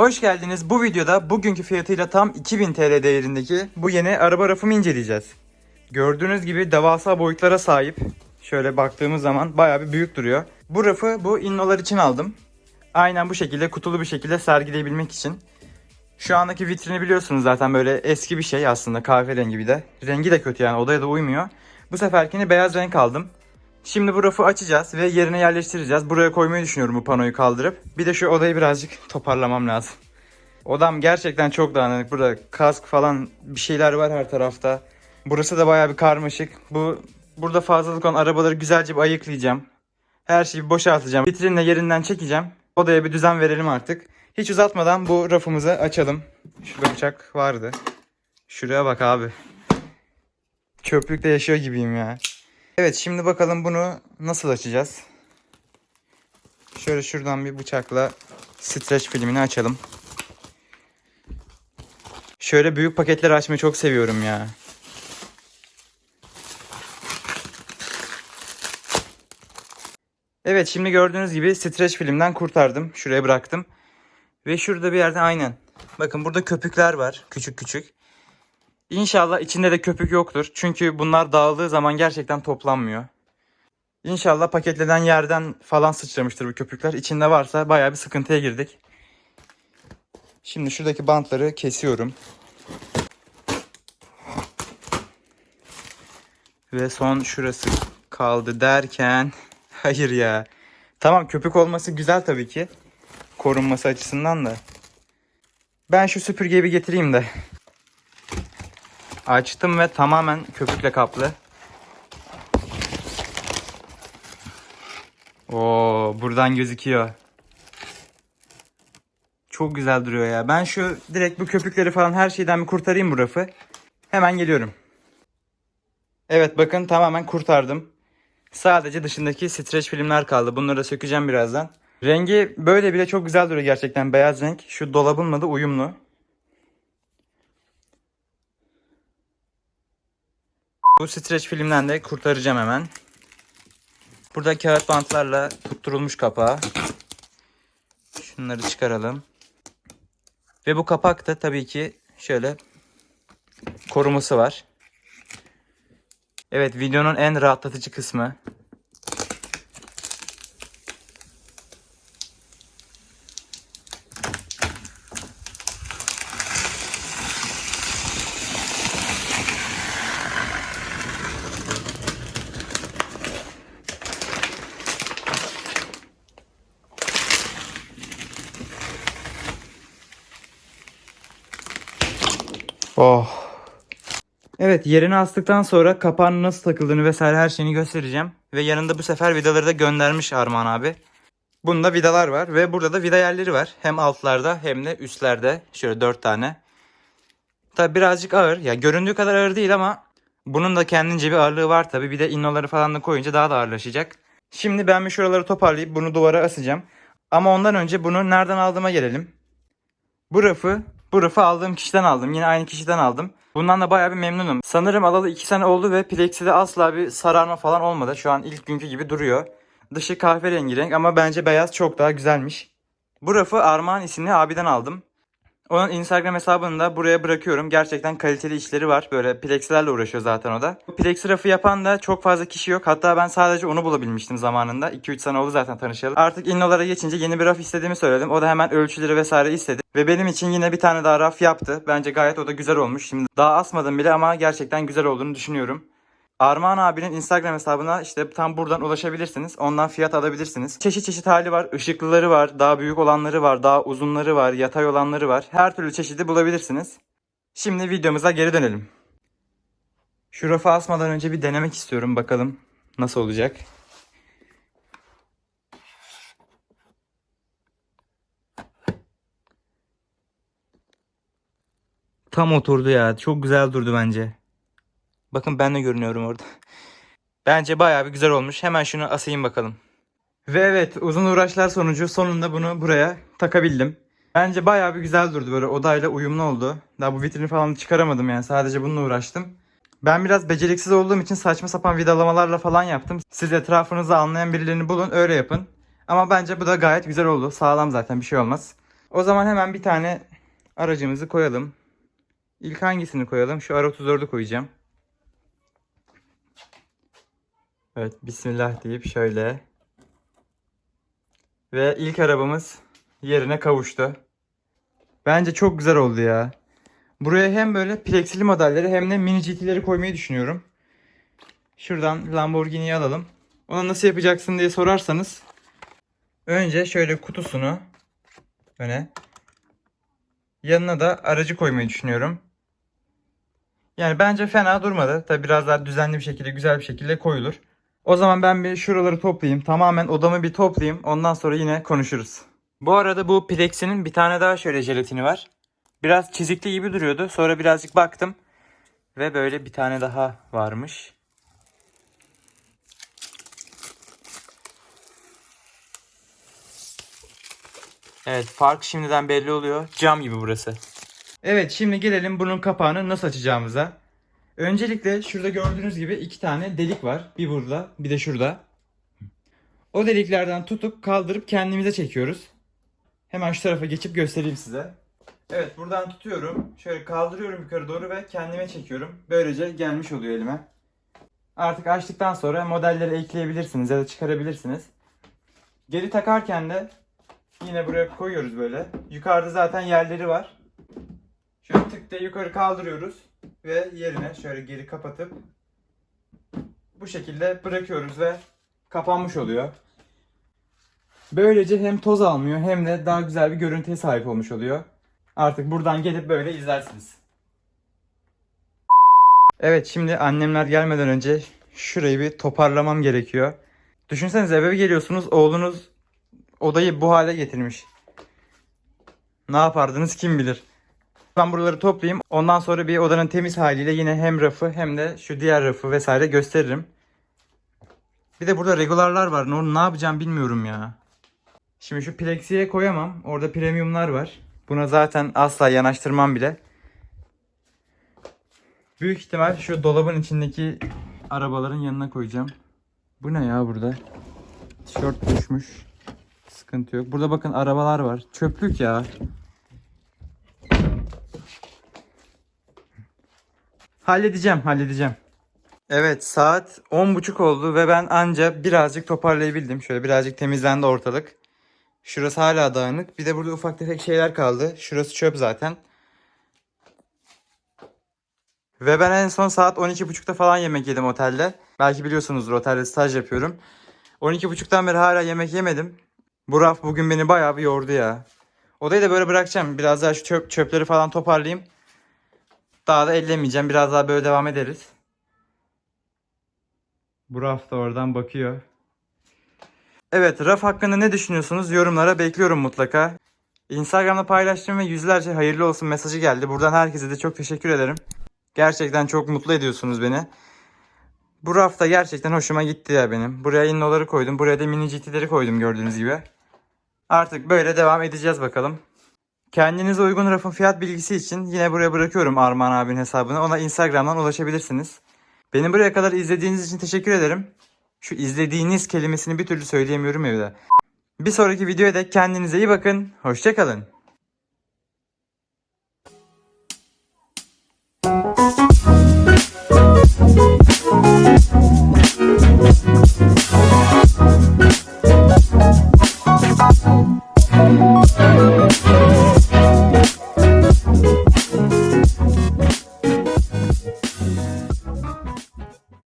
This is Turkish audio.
Hoş geldiniz. Bu videoda bugünkü fiyatıyla tam 2000 TL değerindeki bu yeni araba rafımı inceleyeceğiz. Gördüğünüz gibi devasa boyutlara sahip. Şöyle baktığımız zaman bayağı bir büyük duruyor. Bu rafı bu innolar için aldım. Aynen bu şekilde kutulu bir şekilde sergileyebilmek için. Şu andaki vitrini biliyorsunuz zaten böyle eski bir şey aslında kahverengi bir de. Rengi de kötü yani odaya da uymuyor. Bu seferkini beyaz renk aldım. Şimdi bu rafı açacağız ve yerine yerleştireceğiz. Buraya koymayı düşünüyorum bu panoyu kaldırıp. Bir de şu odayı birazcık toparlamam lazım. Odam gerçekten çok dağınık. Burada kask falan bir şeyler var her tarafta. Burası da bayağı bir karmaşık. Bu burada fazlalık olan arabaları güzelce bir ayıklayacağım. Her şeyi boşaltacağım. Vitrinle yerinden çekeceğim. Odaya bir düzen verelim artık. Hiç uzatmadan bu rafımızı açalım. Şurada bıçak vardı. Şuraya bak abi. Çöplükte yaşıyor gibiyim ya. Evet şimdi bakalım bunu nasıl açacağız. Şöyle şuradan bir bıçakla streç filmini açalım. Şöyle büyük paketleri açmayı çok seviyorum ya. Evet şimdi gördüğünüz gibi streç filmden kurtardım. Şuraya bıraktım. Ve şurada bir yerde aynen. Bakın burada köpükler var. Küçük küçük. İnşallah içinde de köpük yoktur. Çünkü bunlar dağıldığı zaman gerçekten toplanmıyor. İnşallah paketlenen yerden falan sıçramıştır bu köpükler. İçinde varsa bayağı bir sıkıntıya girdik. Şimdi şuradaki bantları kesiyorum. Ve son şurası kaldı derken hayır ya. Tamam köpük olması güzel tabii ki. Korunması açısından da. Ben şu süpürgeyi bir getireyim de. Açtım ve tamamen köpükle kaplı. Oo, buradan gözüküyor. Çok güzel duruyor ya. Ben şu direkt bu köpükleri falan her şeyden bir kurtarayım bu rafı. Hemen geliyorum. Evet bakın tamamen kurtardım. Sadece dışındaki streç filmler kaldı. Bunları da sökeceğim birazdan. Rengi böyle bile çok güzel duruyor gerçekten. Beyaz renk. Şu dolabınla da uyumlu. Bu streç filmden de kurtaracağım hemen. Burada kağıt bantlarla tutturulmuş kapağı. Şunları çıkaralım. Ve bu kapak da tabii ki şöyle koruması var. Evet videonun en rahatlatıcı kısmı. Oh. Evet yerine astıktan sonra kapağının nasıl takıldığını vesaire her şeyini göstereceğim. Ve yanında bu sefer vidaları da göndermiş Armağan abi. Bunda vidalar var ve burada da vida yerleri var. Hem altlarda hem de üstlerde. Şöyle dört tane. Tabi birazcık ağır. Ya göründüğü kadar ağır değil ama bunun da kendince bir ağırlığı var tabi. Bir de innoları falan da koyunca daha da ağırlaşacak. Şimdi ben bir şuraları toparlayıp bunu duvara asacağım. Ama ondan önce bunu nereden aldığıma gelelim. Bu rafı, bu rafı aldığım kişiden aldım. Yine aynı kişiden aldım. Bundan da bayağı bir memnunum. Sanırım alalı 2 sene oldu ve Plexi'de asla bir sararma falan olmadı. Şu an ilk günkü gibi duruyor. Dışı kahverengi renk ama bence beyaz çok daha güzelmiş. Bu rafı Armağan isimli abiden aldım. Onun Instagram hesabını da buraya bırakıyorum. Gerçekten kaliteli işleri var. Böyle plexilerle uğraşıyor zaten o da. Bu plexi rafı yapan da çok fazla kişi yok. Hatta ben sadece onu bulabilmiştim zamanında. 2-3 sene oldu zaten tanışalım. Artık innolara geçince yeni bir raf istediğimi söyledim. O da hemen ölçüleri vesaire istedi. Ve benim için yine bir tane daha raf yaptı. Bence gayet o da güzel olmuş. Şimdi daha asmadım bile ama gerçekten güzel olduğunu düşünüyorum. Armağan abinin Instagram hesabına işte tam buradan ulaşabilirsiniz. Ondan fiyat alabilirsiniz. Çeşit çeşit hali var. Işıklıları var. Daha büyük olanları var. Daha uzunları var. Yatay olanları var. Her türlü çeşidi bulabilirsiniz. Şimdi videomuza geri dönelim. Şu rafı asmadan önce bir denemek istiyorum. Bakalım nasıl olacak. Tam oturdu ya. Çok güzel durdu bence. Bakın ben de görünüyorum orada. Bence bayağı bir güzel olmuş. Hemen şunu asayım bakalım. Ve evet uzun uğraşlar sonucu sonunda bunu buraya takabildim. Bence bayağı bir güzel durdu böyle odayla uyumlu oldu. Daha bu vitrini falan çıkaramadım yani sadece bununla uğraştım. Ben biraz beceriksiz olduğum için saçma sapan vidalamalarla falan yaptım. Siz etrafınızda anlayan birilerini bulun öyle yapın. Ama bence bu da gayet güzel oldu. Sağlam zaten bir şey olmaz. O zaman hemen bir tane aracımızı koyalım. İlk hangisini koyalım? Şu R34'ü koyacağım. Evet, bismillah deyip şöyle. Ve ilk arabamız yerine kavuştu. Bence çok güzel oldu ya. Buraya hem böyle plexili modelleri hem de mini GT'leri koymayı düşünüyorum. Şuradan Lamborghini'yi alalım. Onu nasıl yapacaksın diye sorarsanız önce şöyle kutusunu öne yanına da aracı koymayı düşünüyorum. Yani bence fena durmadı. Tabi biraz daha düzenli bir şekilde güzel bir şekilde koyulur. O zaman ben bir şuraları toplayayım. Tamamen odamı bir toplayayım. Ondan sonra yine konuşuruz. Bu arada bu Plex'inin bir tane daha şöyle jelatini var. Biraz çizikli gibi duruyordu. Sonra birazcık baktım. Ve böyle bir tane daha varmış. Evet fark şimdiden belli oluyor. Cam gibi burası. Evet şimdi gelelim bunun kapağını nasıl açacağımıza. Öncelikle şurada gördüğünüz gibi iki tane delik var. Bir burada bir de şurada. O deliklerden tutup kaldırıp kendimize çekiyoruz. Hemen şu tarafa geçip göstereyim size. Evet buradan tutuyorum. Şöyle kaldırıyorum yukarı doğru ve kendime çekiyorum. Böylece gelmiş oluyor elime. Artık açtıktan sonra modelleri ekleyebilirsiniz ya da çıkarabilirsiniz. Geri takarken de yine buraya koyuyoruz böyle. Yukarıda zaten yerleri var. Şöyle tık diye yukarı kaldırıyoruz ve yerine şöyle geri kapatıp bu şekilde bırakıyoruz ve kapanmış oluyor. Böylece hem toz almıyor hem de daha güzel bir görüntüye sahip olmuş oluyor. Artık buradan gelip böyle izlersiniz. Evet şimdi annemler gelmeden önce şurayı bir toparlamam gerekiyor. Düşünsenize eve geliyorsunuz oğlunuz odayı bu hale getirmiş. Ne yapardınız kim bilir. Ben buraları toplayayım. Ondan sonra bir odanın temiz haliyle yine hem rafı hem de şu diğer rafı vesaire gösteririm. Bir de burada regularlar var. Ne, ne yapacağım bilmiyorum ya. Şimdi şu Plexi'ye koyamam. Orada premiumlar var. Buna zaten asla yanaştırmam bile. Büyük ihtimal şu dolabın içindeki arabaların yanına koyacağım. Bu ne ya burada? Tişört düşmüş. Sıkıntı yok. Burada bakın arabalar var. Çöplük ya. Halledeceğim, halledeceğim. Evet, saat 10.30 oldu ve ben anca birazcık toparlayabildim. Şöyle birazcık temizlendi ortalık. Şurası hala dağınık. Bir de burada ufak tefek şeyler kaldı. Şurası çöp zaten. Ve ben en son saat 12.30'da falan yemek yedim otelde. Belki biliyorsunuzdur otelde staj yapıyorum. 12.30'dan beri hala yemek yemedim. Bu raf bugün beni bayağı bir yordu ya. Odayı da böyle bırakacağım. Biraz daha şu çöp, çöpleri falan toparlayayım. Daha da ellemeyeceğim. Biraz daha böyle devam ederiz. Bu raf da oradan bakıyor. Evet raf hakkında ne düşünüyorsunuz? Yorumlara bekliyorum mutlaka. Instagram'da paylaştım ve yüzlerce hayırlı olsun mesajı geldi. Buradan herkese de çok teşekkür ederim. Gerçekten çok mutlu ediyorsunuz beni. Bu rafta gerçekten hoşuma gitti ya benim. Buraya innoları koydum. Buraya da mini GT'leri koydum gördüğünüz gibi. Artık böyle devam edeceğiz bakalım. Kendinize uygun rafın fiyat bilgisi için yine buraya bırakıyorum Armağan abinin hesabını. Ona Instagram'dan ulaşabilirsiniz. Beni buraya kadar izlediğiniz için teşekkür ederim. Şu izlediğiniz kelimesini bir türlü söyleyemiyorum evde. Bir sonraki videoya da kendinize iyi bakın. Hoşçakalın.